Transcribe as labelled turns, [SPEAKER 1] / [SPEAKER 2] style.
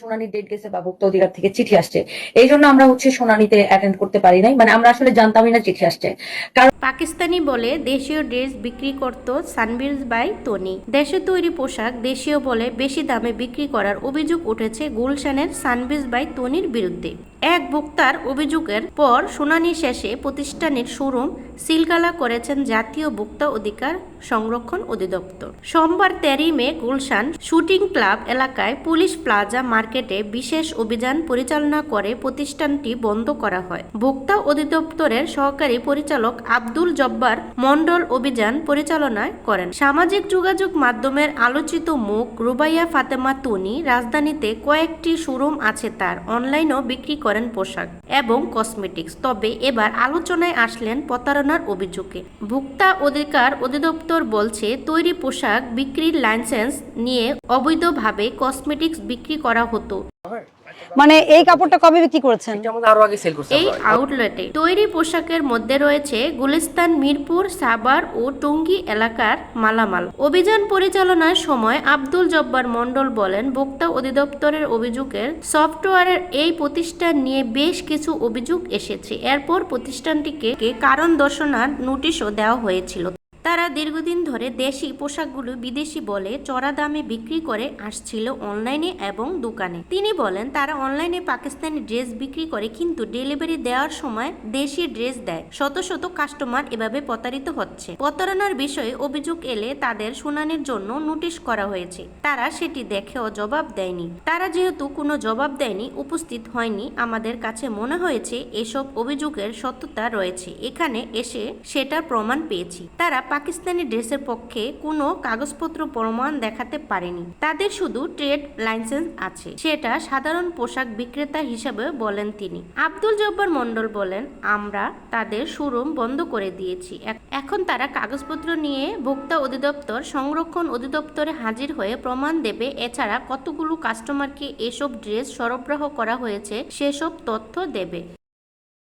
[SPEAKER 1] শুনানির ডেট গেছে বা ভোক্তা অধিকার থেকে চিঠি আসছে। এই জন্য আমরা হচ্ছে শুনানিতে অ্যাটেন্ড করতে পারি নাই। মানে আমরা আসলে জানতামই না চিঠি আসছে। কারণ
[SPEAKER 2] পাকিস্তানি বলে দেশীয় ড্রেস বিক্রি করত সানবিলস বাই তনি। দেশে তৈরি পোশাক দেশীয় বলে বেশি দামে বিক্রি করার অভিযোগ উঠেছে গুলশানের সানবিজ বাই তনির বিরুদ্ধে। এক ভোক্তার অভিযোগের পর শুনানি শেষে প্রতিষ্ঠানের শোরুম সিলগালা করেছেন জাতীয় ভোক্তা অধিকার সংরক্ষণ অধিদপ্তর। সোমবার তেরোই মে গুলশান শুটিং ক্লাব এলাকায় পুলিশ প্লাজা মার্কেটে বিশেষ অভিযান পরিচালনা করে প্রতিষ্ঠানটি বন্ধ করা হয়। ভোক্তা অধিদপ্তরের সহকারী পরিচালক আব্দুল জব্বার মন্ডল অভিযান পরিচালনা করেন। সামাজিক যোগাযোগ মাধ্যমের আলোচিত মুখ রুবাইয়া ফাতেমা তুনি রাজধানীতে কয়েকটি শোরুম আছে তার। অনলাইনেও বিক্রি করেন পোশাক এবং কসমেটিক্স। তবে এবার আলোচনায় আসলেন প্রতারণার অভিযোগে। ভোক্তা অধিকার অধিদপ্তর বলছে, তৈরি পোশাক বিক্রির লাইসেন্স নিয়ে অবৈধভাবে কসমেটিক্স বিক্রি করা হতো।
[SPEAKER 3] মানে এই কাপড়টা কবে বিক্রি করেছেন?
[SPEAKER 4] আরও আগে সেল করছে
[SPEAKER 2] এই আউটলেটে তৈরি পোশাকের মধ্যে রয়েছে গুলিস্তান মিরপুর সাবার ও টঙ্গী এলাকার মালামাল। অভিযান পরিচালনার সময় আব্দুল জব্বার মন্ডল বলেন ভোক্তা অধিদপ্তরের অভিযোগের সফটওয়্যারের এই প্রতিষ্ঠান নিয়ে বেশ কিছু অভিযোগ এসেছে। এরপর প্রতিষ্ঠানটিকে কে কারণ দর্শনার নোটিশও দেওয়া হয়েছিল। তারা দীর্ঘদিন ধরে দেশি পোশাকগুলো বিদেশি বলে চড়া দামে বিক্রি করে আসছিল অনলাইনে এবং দোকানে। তিনি বলেন, তারা অনলাইনে পাকিস্তানি ড্রেস বিক্রি করে কিন্তু ডেলিভারি দেওয়ার সময় দেশি ড্রেস দেয়। শত শত কাস্টমার এভাবে প্রতারিত হচ্ছে। প্রতারণার বিষয়ে অভিযোগ এলে তাদের শুনানির জন্য নোটিশ করা হয়েছে। তারা সেটি দেখেও জবাব দেয়নি। তারা যেহেতু কোনো জবাব দেয়নি, উপস্থিত হয়নি, আমাদের কাছে মনে হয়েছে এসব অভিযোগের সত্যতা রয়েছে। এখানে এসে সেটার প্রমাণ পেয়েছি। তারা পাকিস্তানি ড্রেসের পক্ষে কোনো কাগজপত্র প্রমাণ দেখাতে পারেনি। তাদের শুধু ট্রেড লাইসেন্স আছে। সেটা সাধারণ পোশাক বিক্রেতা হিসেবে বলেন তিনি। আব্দুল জব্বার মণ্ডল বলেন, আমরা তাদের শোরুম বন্ধ করে দিয়েছি। এখন তারা কাগজপত্র নিয়ে ভোক্তা অধিদপ্তর, সংরক্ষণ অধিদপ্তরে হাজির হয়ে প্রমাণ দেবে। এছাড়া কতগুলো কাস্টমারকে এসব ড্রেস সরবরাহ করা হয়েছে, সেসব তথ্য দেবে।